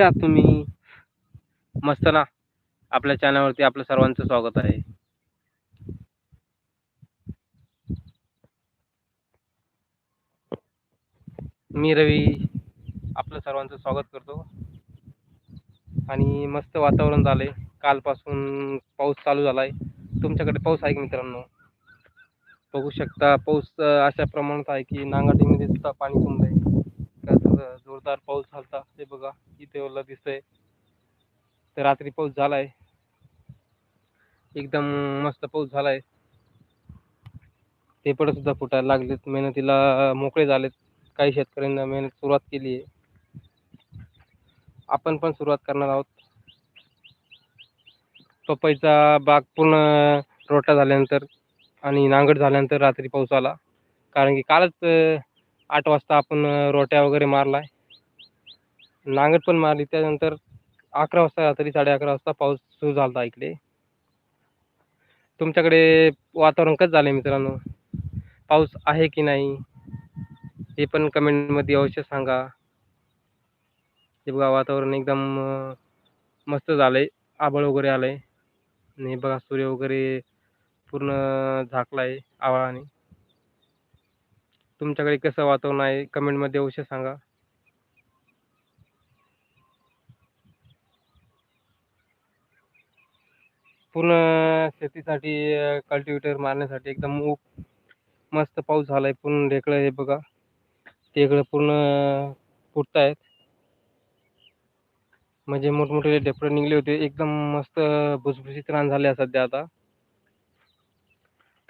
कशा आहात तुम्ही मस्त ना? आपल्या चॅनलवरती आपलं सर्वांचं स्वागत आहे. मी रवी आपलं सर्वांचं स्वागत करतो. आणि मस्त वातावरण झालंय. कालपासून पाऊस चालू झाला आहे तुमच्याकडे पाऊस आहे की मित्रांनो? बघू शकता पाऊस अशा प्रमाणात आहे की नांगाटीमध्ये सुद्धा पाणी तुंबलं आहे जोरदार पाऊस झालता. हे बघा इथे ओला दिसतंय. तर रात्री पाऊस झालाय. एकदम मस्त पाऊस झालाय. ते पण सुद्धा फुटायला लागलेत. मेहनतीला मोकळे झालेत. काही शेतकऱ्यांना मेहनत सुरुवात केली आहे. आपण पण सुरुवात करणार आहोत. पपईचा बाग पूर्ण रोटा झाल्यानंतर आणि नांगड झाल्यानंतर रात्री पाऊस आला. कारण की कालच आठ वाजता आपण रोट्या वगैरे मारलाय. नांगट पण मारली. त्यानंतर अकरा वाजता रात्री साडे अकरा वाजता पाऊस सुरू झाला होता इकडे. तुमच्याकडे वातावरण कसं झालं मित्रांनो? पाऊस आहे की नाही? हे पण कमेंटमध्ये अवश्य सांगा. हे बघा वातावरण एकदम मस्त मस्त झालंय. आबळ वगैरे आलंय. आणि बघा सूर्य वगैरे पूर्ण झाकलाय आभाळाने. तुमच्याकडे कसं वातावरण आहे? कमेंटमध्ये अवश्य सांगा. पूर्ण शेतीसाठी कल्टिवेटर मारण्यासाठी एकदम ऊप मस्त पाऊस झालाय. पूर्ण ढेकळं हे बघा. ढेकळं पूर्ण फुटत आहेत. म्हणजे मोठमोठे ढेपळं निघले होते. एकदम मस्त भुसभुशीत रान झाले सध्या आता.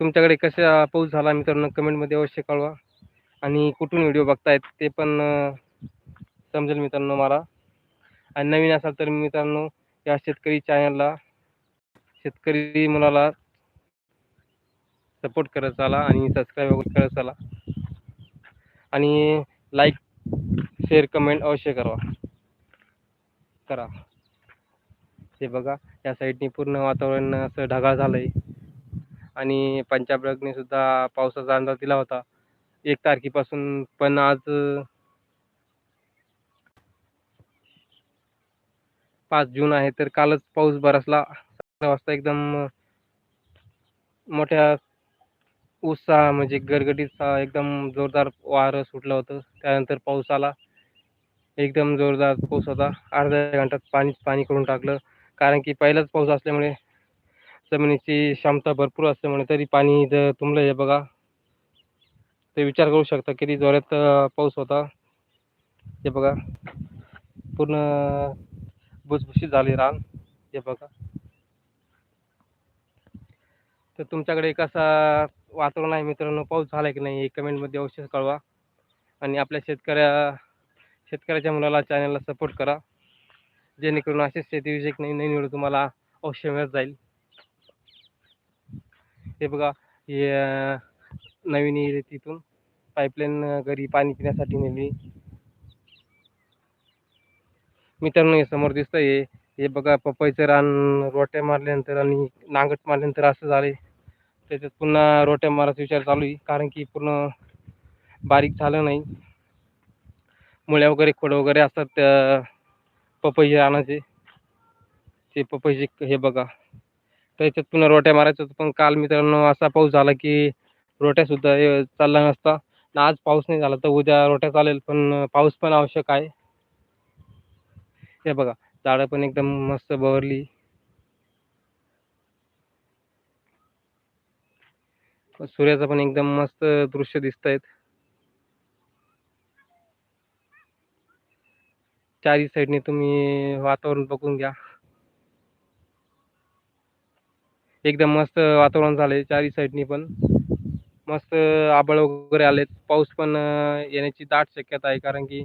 तुमच्याकडे कसा पाऊस झाला मित्रांनो? कमेंटमध्ये अवश्य कळवा. आणि कुठून व्हिडिओ बघतायत ते पण समजेल मित्रांनो मला. आणि नवीन असाल तर मित्रांनो या शेतकरी चॅनलला शेतकरी मुलाला सपोर्ट करत चाला आणि सबस्क्राईब वगैरे करत चाला. आणि लाईक शेअर कमेंट अवश्य करा. करा. ते बघा या साईडने पूर्ण वातावरण असं ढगाळ झालं आहे आणि पंजाब रगने सुद्धा पावसाचा अंदाज दिला होता. एक तारखेपासून पण आज पाच जून आहे तर कालच पाऊस बरसला सहा वाजता एकदम मोठ्या उत्साह म्हणजे गरगटीचा एकदम जोरदार वारं सुटलं होतं. त्यानंतर पाऊस आला. एकदम जोरदार पाऊस होता. अर्ध्या घंट्यात पाणीच पाणी करून टाकलं. कारण की पहिलाच पाऊस असल्यामुळे जमिनीची क्षमता भरपूर असल्यामुळे तरी पाणी तुंबलं हे बघा. ते विचार करू शकता किती जोरात पाऊस होता. हे बघा. पूर्ण भुसभुशीत झाली रान. हे बघा. तर तुमच्याकडे कसा वातावरण आहे मित्रांनो पाऊस झाला की नाही हे कमेंटमध्ये अवश्य कळवा. आणि आपल्या शेतकऱ्या शेतकऱ्याच्या मुलाला चॅनलला सपोर्ट करा. जेणेकरून असेच शेतीविषयक नाही नवीन व्हिडिओ तुम्हाला अवश्य मिळत जाईल. हे बघा. हे नवीन येईल तिथून. पाईपलाईन घरी पाणी पिण्यासाठी नेली. मित्रांनो हे समोर दिसतंय. हे हे बघा पपईचं रान रोट्या मारल्यानंतर आणि नांगट मारल्यानंतर असं झाले त्याच्यात पुन्हा रोट्या मारायचा विचार चालू आहे. कारण की पूर्ण बारीक झालं नाही. मुळ्या वगैरे खोड वगैरे असतात त्या पपई रानाचे. ते पपईचे हे बघा. त्याच्यात पुन्हा रोट्या मारायचं होतं. पण काल मित्रांनो असा पाऊस झाला की रोट्यासुद्धा हे चालला नसता. आज पाऊस नाही झाला तर उद्या रोट्या चालेल पण पाऊस पण आवश्यक आहे. हे बघा झाडं पण एकदम मस्त बहरली. सूर्याचं पण एकदम मस्त दृश्य दिसत आहेत चारी साईडने तुम्ही वातावरण बघून घ्या. एकदम मस्त वातावरण झालंय चारी साईडनी पण. मस्त आबळ वगैरे आलेत. पाऊस पण येण्याची दाट शक्यता आहे. कारण की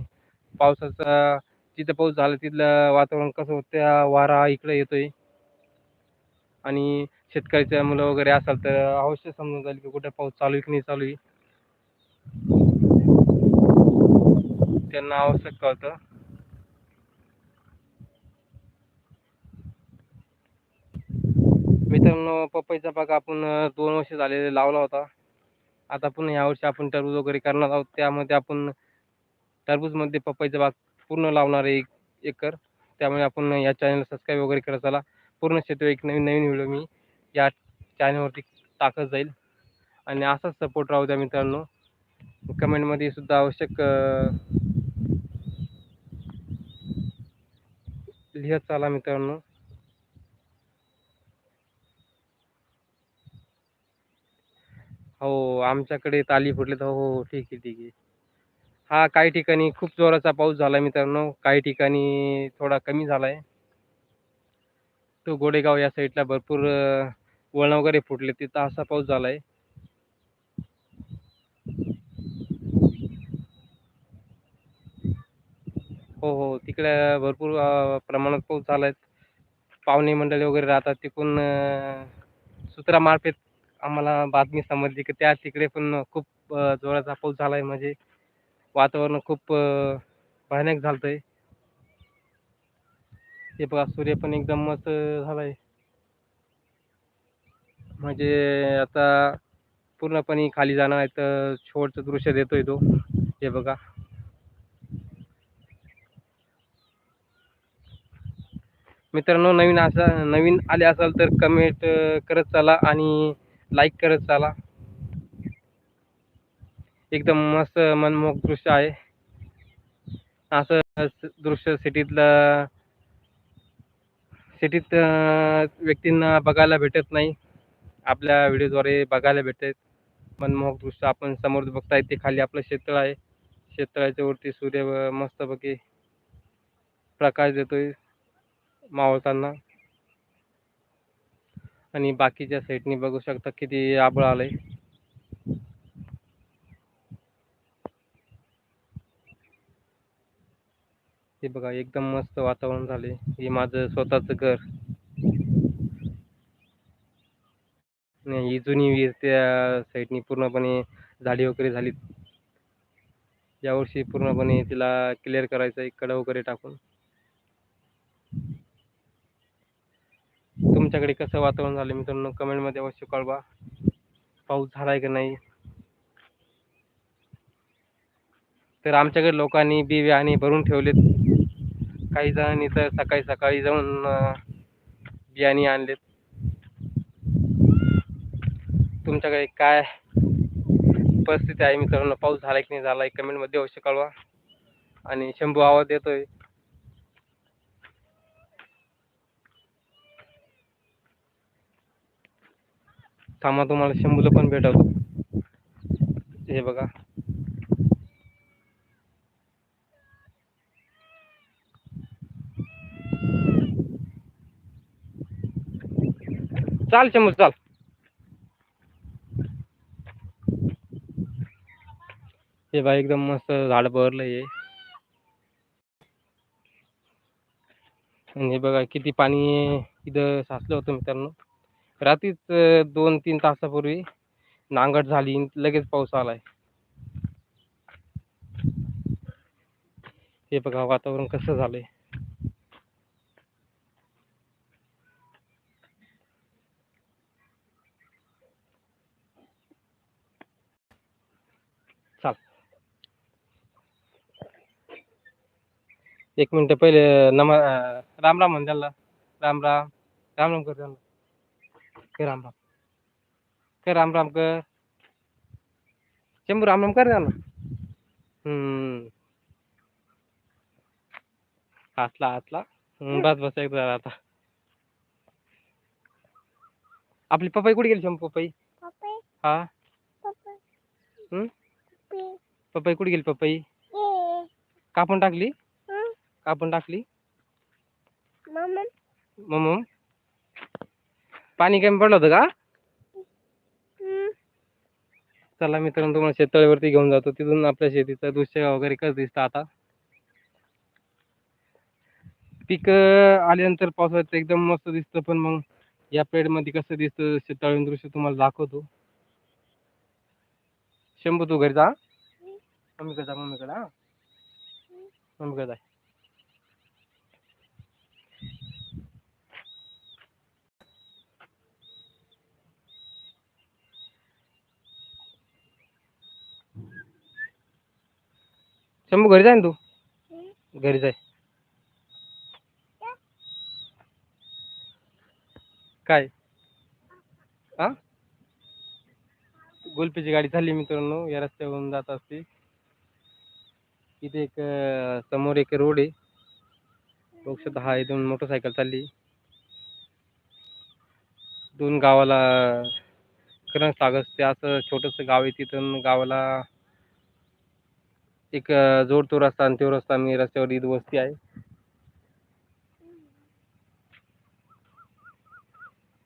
पावसाचा जिथं पाऊस झाला तिथलं वातावरण कसं होतं त्या वारा इकडे येतोय. आणि शेतकऱ्याच्या मुलं वगैरे असाल तर अवश्य समजून जाईल की कुठे पाऊस चालू आहे की नाही चालू आहे. त्यांना आवश्यक कळतं. मित्रांनो पपईचा बाग आपण दोन वर्ष झालेले लावला होता. आता पुन्हा यावर्षी आपण टरबूज वगैरे करणार आहोत. त्यामध्ये आपण टरबूजमध्ये पपईचा बाग पूर्ण लावणार आहे एक एकर. त्यामुळे आपण या चॅनलला सबस्क्राईब वगैरे करत चला पूर्ण क्षेत्र एक नवीन नवीन व्हिडिओ मी या चॅनलवरती टाकत जाईल. आणि असाच सपोर्ट राहू द्या मित्रांनो. कमेंटमध्ये सुद्धा आवश्यक लिहत चाला मित्रांनो. हो आमच्याकडे ताली फुटले तर हो, हो हो ठीक आहे ठीक आहे. हा काही ठिकाणी खूप जोराचा पाऊस झाला मित्रांनो. काही ठिकाणी थोडा कमी झाला आहे तो गोडेगाव या साईडला भरपूर वळण वगैरे फुटले तिथं असा पाऊस झाला आहे हो हो तिकडे भरपूर प्रमाणात पाऊस झाला आहे पाहुणे मंडळी वगैरे राहतात तिकडून सूत्रामार्फत आम्हाला बातमी समजली की त्या तिकडे पण खूप जोराचा पाऊस झाला आहे म्हणजे वातावरण खूप भयानक झालं आहे हे बघा सूर्य पण एकदम मस्त झाला आहे म्हणजे आता पूर्णपणे खाली जाणार आहे तर शेवटचं दृश्य देतोय तो. हे बघा. मित्रांनो नवीन असा नवीन आले असाल तर कमेंट करत चला आणि लाईक करत चला. एकदम मस्त मनमोहक दृश्य आहे. असं दृश्य सिटीतलं सिटीत व्यक्तींना बघायला भेटत नाही. आपल्या व्हिडिओद्वारे बघायला भेटत. मनमोहक दृश्य आपण समोर बघताय ते खाली आपलं शेततळ आहे. शेततळ्याच्या वरती सूर्य मस्तपैकी प्रकाश देतोय मावळताना. आणि बाकीच्या साईडनी बघू शकता किती आबळ आलंय. हे बघा एकदम मस्त वातावरण झाले हे माझं स्वतःच घर. नाही ही जुनी विहीर त्या साईडनी पूर्णपणे झाडी वगैरे झाली यावर्षी पूर्णपणे तिला क्लिअर करायचं आहे कडा वगैरे टाकून. तुमच्याकडे कसं वातावरण झालं मित्रांनो? कमेंटमध्ये अवश्य कळवा. पाऊस झालाय का नाही? तर आमच्याकडे लोकांनी बी बियाणे भरून ठेवलेत. काही जणांनी तर सकाळी सकाळी जाऊन बियाणे आणलेत. तुमच्याकडे काय परिस्थिती आहे मित्रांनो? पाऊस झालाय की नाही झालाय? कमेंटमध्ये अवश्य कळवा. आणि शंभू आवाज येतोय थांबा तुम्हाला शंभूला पण भेटवतो हे बघा. चाल शंभू चाल. हे बघा एकदम मस्त झाड बहरलंय हे. आणि हे बघा किती पाणी इथं साचलं होतं मित्रांनो. रात्रीच दोन तीन तासापूर्वी नांगट झाली लगेच पाऊस आलाय. हे बघा वातावरण कसं झालंय. चाल. एक मिनिट पहिले नम राम राम म्हण त्यांना. राम राम राम राम कर त्यांना. कर राम राम। कर राम राम कर शंभू राम राम कर त्यांना हम्म। हसला हसला बस बस एकदा झाला आता। आपली पपई कुठे गेली शंभू पपई? हा? पपई. हम्म? पपई. कुठे गेली पपई? कापून टाकली? कापून टाकली? मम्मा पाणी कमी पडलं होतं का? चला मित्रांनो तुम्हाला शेततळ्यावरती घेऊन जातो. तिथून आपल्या शेतीचं दृश्य वगैरे कसं दिसतं आता? पीक आल्यानंतर पावसाळ्यात एकदम मस्त दिसतं पण मग या मध्ये कसं दिसतं शेततळ्यावरून दृश्य तुम्हाला दाखवतो. शंभू तू घरी जा. मम्मीकडे जा मम्मीकडे हा. मम्मीकडे जा. शंभू घरी जाय ना तू घरी जाय. काय? हा गोलपीची गाडी चालली मित्रांनो या रस्त्यावरून जात असते. इथे एक समोर एक रोड आहे. बघू शकता हा इथून मोटरसायकल चालली. दोन गावाला करंट लागत ते असं छोटंसं गाव आहे तिथून गावाला एक जोडतो रस्ता आणि तो रस्ता मी रस्त्यावर ईद वस्ती आहे.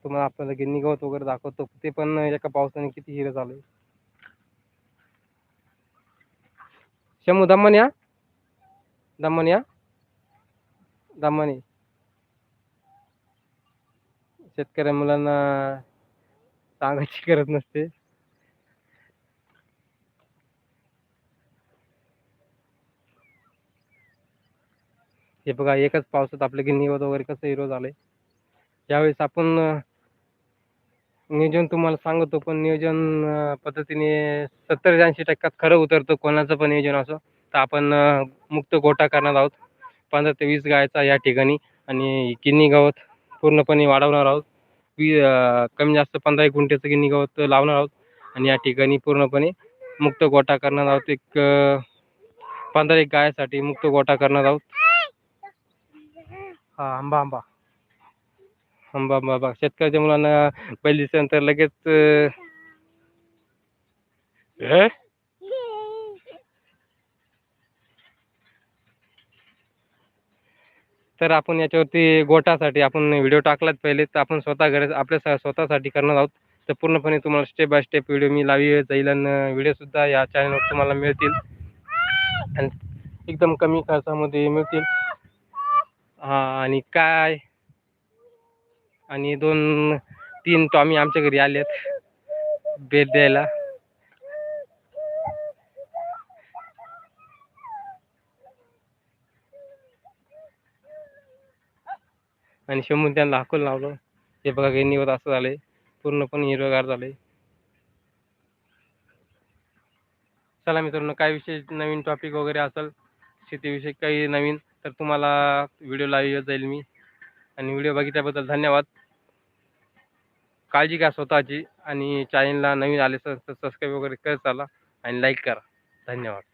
तुम्हाला आपल्याला गिन्नी गवत वगैरे दाखवतो. ते पण एका पावसाने किती हिरं झालंय. शमू दमन या? दमन या? दमन शेतकऱ्या मुलांना सांगायची गरज नसते. हे बघा एकच पावसात आपलं गिन्नी वगैरे कसं हिरो झालंय. यावेळेस आपण नियोजन तुम्हाला सांगतो पण नियोजन पद्धतीने सत्तर ते ऐंशी टक्क्यात खरं उतरतं कोणाचं पण नियोजन असो तर आपण मुक्त गोटा करणार आहोत. पंधरा ते वीस गायचा या ठिकाणी आणि गिन्नी गवत पूर्णपणे वाढवणार आहोत. वी कमी जास्त पंधरा एक गुंठ्याचं गिन्नी गवत लावणार आहोत आणि या ठिकाणी पूर्णपणे मुक्त गोटा करणार आहोत. एक पंधरा एक गायासाठी मुक्त गोटा करणार आहोत. हा आंबा आंबा. आंबा आंबा बघा शेतकऱ्याच्या मुलांना बैल दिसल्यानंतर लगेच हे? तर आपण याच्यावरती गोटासाठी आपण व्हिडिओ टाकलाच पहिले तर आपण स्वतः घर आपल्या स्वतःसाठी करणार आहोत. तर पूर्णपणे तुम्हाला स्टेप बाय स्टेप व्हिडिओ मी लावी जाईल आणि व्हिडिओसुद्धा या चॅनलवर तुम्हाला मिळतील. आणि एकदम कमी खर्चामध्ये मिळतील. हा आणि काय? आणि दोन तीन टॉमी आमच्या घरी आले आहेत भेट द्यायला. आणि शंभून त्यांना हाकून लावलं. हे बघा काही निवत असं झालंय. पूर्णपणे हिरवगार झालंय. चला मित्रांनो काय विषय नवीन टॉपिक वगैरे असेल शेतीविषयी काही नवीन तर तुम्हाला व्हिडिओ लावत जाईल मी. आणि व्हिडिओ बघितल्याबद्दल धन्यवाद. काळजी घ्या स्वतःची. आणि चॅनलला नवीन आले तर सबस्क्राईब वगैरे करत चाला. आणि लाईक करा. धन्यवाद.